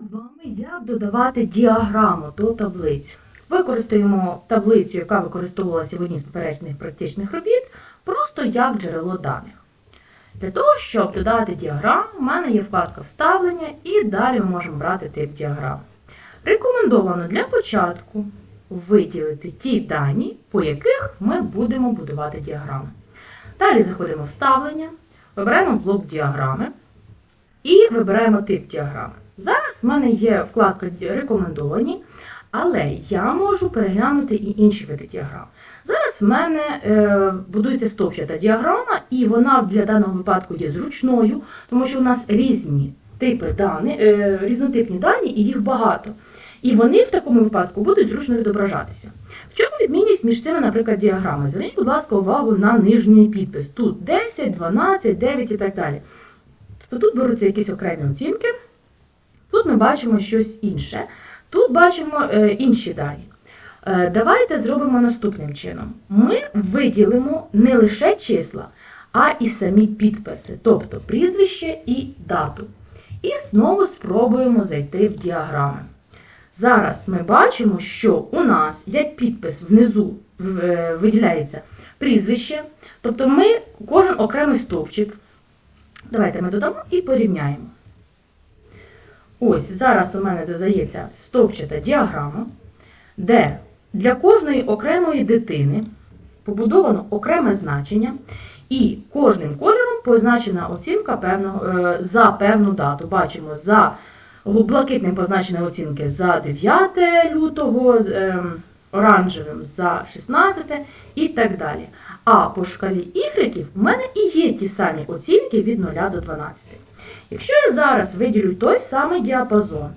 з вами, як додавати діаграму до таблиць. Використаємо таблицю, яка використовувалася в одній з попередніх практичних робіт, просто як джерело даних. Для того, щоб додати діаграму, у мене є вкладка Вставлення і далі ми можемо брати тип діаграм. Рекомендовано для початку виділити ті дані, по яких ми будемо будувати діаграми. Далі заходимо в Вставлення, вибираємо блок діаграми і вибираємо тип діаграми. Зараз в мене є вкладка Рекомендовані, але я можу переглянути і інші види діаграм. Зараз в мене е, будується стовпчата діаграма, і вона для даного випадку є зручною, тому що у нас різні типи дані, е, різнотипні дані, і їх багато. І вони в такому випадку будуть зручно відображатися. В чому відмінність між цими, наприклад, діаграми? Зверніть, будь ласка, увагу на нижній підпис. Тут 10, 12, 9 і так далі. Тобто тут беруться якісь окремі оцінки, тут ми бачимо щось інше, тут бачимо е, інші дані. Е, давайте зробимо наступним чином. Ми виділимо не лише числа, а і самі підписи, тобто прізвище і дату. І знову спробуємо зайти в діаграми. Зараз ми бачимо, що у нас як підпис внизу е, виділяється прізвище, тобто ми кожен окремий стовпчик. Давайте ми додамо і порівняємо. Ось зараз у мене додається стовпчата діаграма, де для кожної окремої дитини побудовано окреме значення, і кожним кольором позначена оцінка певного, е, за певну дату. Бачимо за блакитним позначені оцінки за 9 лютого, ем, оранжевим за 16 і так далі. А по шкалі ігреків в мене і є ті самі оцінки від 0 до 12. Якщо я зараз виділю той самий діапазон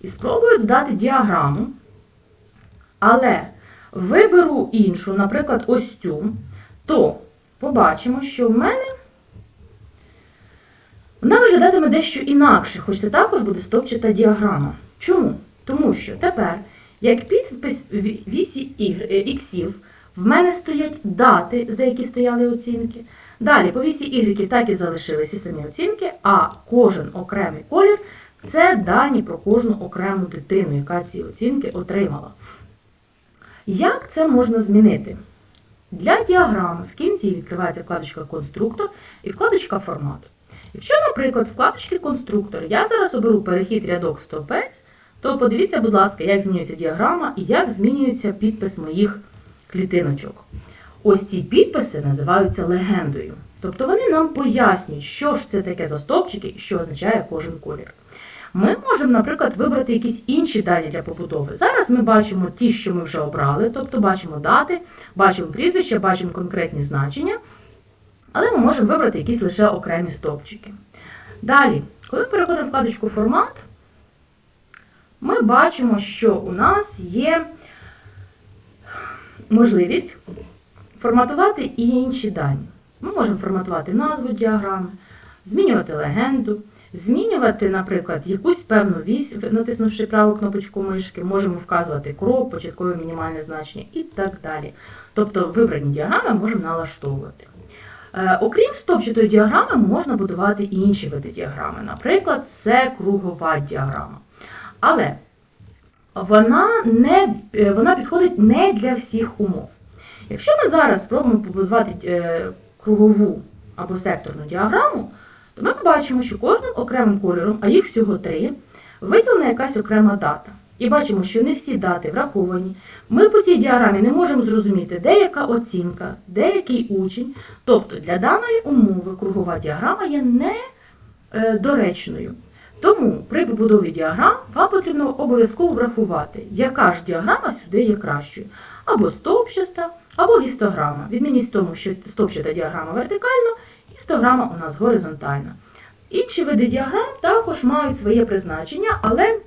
і спробую додати діаграму, але виберу іншу, наприклад, ось цю, то побачимо, що в мене вона виглядатиме дещо інакше, хоч це також буде стопчата діаграма. Чому? Тому що тепер, як підпис вісі е, іксів, в мене стоять дати, за які стояли оцінки. Далі по вісі ігреків так і залишилися самі оцінки, а кожен окремий колір це дані про кожну окрему дитину, яка ці оцінки отримала. Як це можна змінити? Для діаграми в кінці відкривається вкладочка Конструктор і вкладочка Формат. Якщо, наприклад, вкладочки Конструктор я зараз оберу перехід рядок стовпець, то подивіться, будь ласка, як змінюється діаграма і як змінюється підпис моїх клітиночок. Ось ці підписи називаються легендою. Тобто вони нам пояснюють, що ж це таке за стовпчики і що означає кожен колір. Ми можемо, наприклад, вибрати якісь інші дані для побудови. Зараз ми бачимо ті, що ми вже обрали, тобто бачимо дати, бачимо прізвища, бачимо конкретні значення, але ми можемо вибрати якісь лише окремі стовпчики. Далі, коли переходимо в вкладочку Формат, ми бачимо, що у нас є можливість форматувати і інші дані. Ми можемо форматувати назву діаграми, змінювати легенду, змінювати, наприклад, якусь певну вісь, натиснувши праву кнопочку мишки, можемо вказувати крок, початкове мінімальне значення і так далі. Тобто вибрані діаграми можемо налаштовувати. Е, Окрім стопчатої діаграми, можна будувати і інші види діаграми. Наприклад, це кругова діаграма. Але вона, не, е, вона підходить не для всіх умов. Якщо ми зараз спробуємо побудувати е, кругову або секторну діаграму, то ми побачимо, що кожним окремим кольором, а їх всього три, виділена якась окрема дата. І бачимо, що не всі дати враховані. Ми по цій діаграмі не можемо зрозуміти, де яка оцінка, де який учень. Тобто для даної умови кругова діаграма є недоречною. Тому при побудові діаграм вам потрібно обов'язково врахувати, яка ж діаграма сюди є кращою. Або стовпчаста, або гістограма. Відмінність в тому, що стовпчата діаграма вертикальна, гістограма у нас горизонтальна. Інші види діаграм також мають своє призначення, але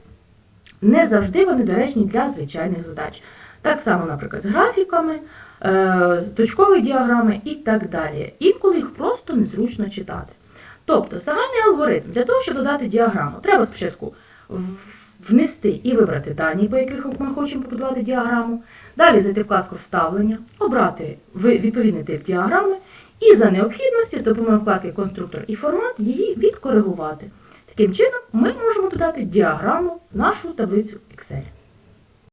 не завжди вони доречні для звичайних задач. Так само, наприклад, з графіками, е, з діаграми і так далі. Інколи їх просто незручно читати. Тобто, загальний алгоритм для того, щоб додати діаграму, треба спочатку внести і вибрати дані, по яких ми хочемо побудувати діаграму. Далі зайти вкладку Вставлення, обрати відповідний тип діаграми і за необхідності з допомогою вкладки Конструктор і формат її відкоригувати. Таким чином, ми можемо додати діаграму в нашу таблицю Excel.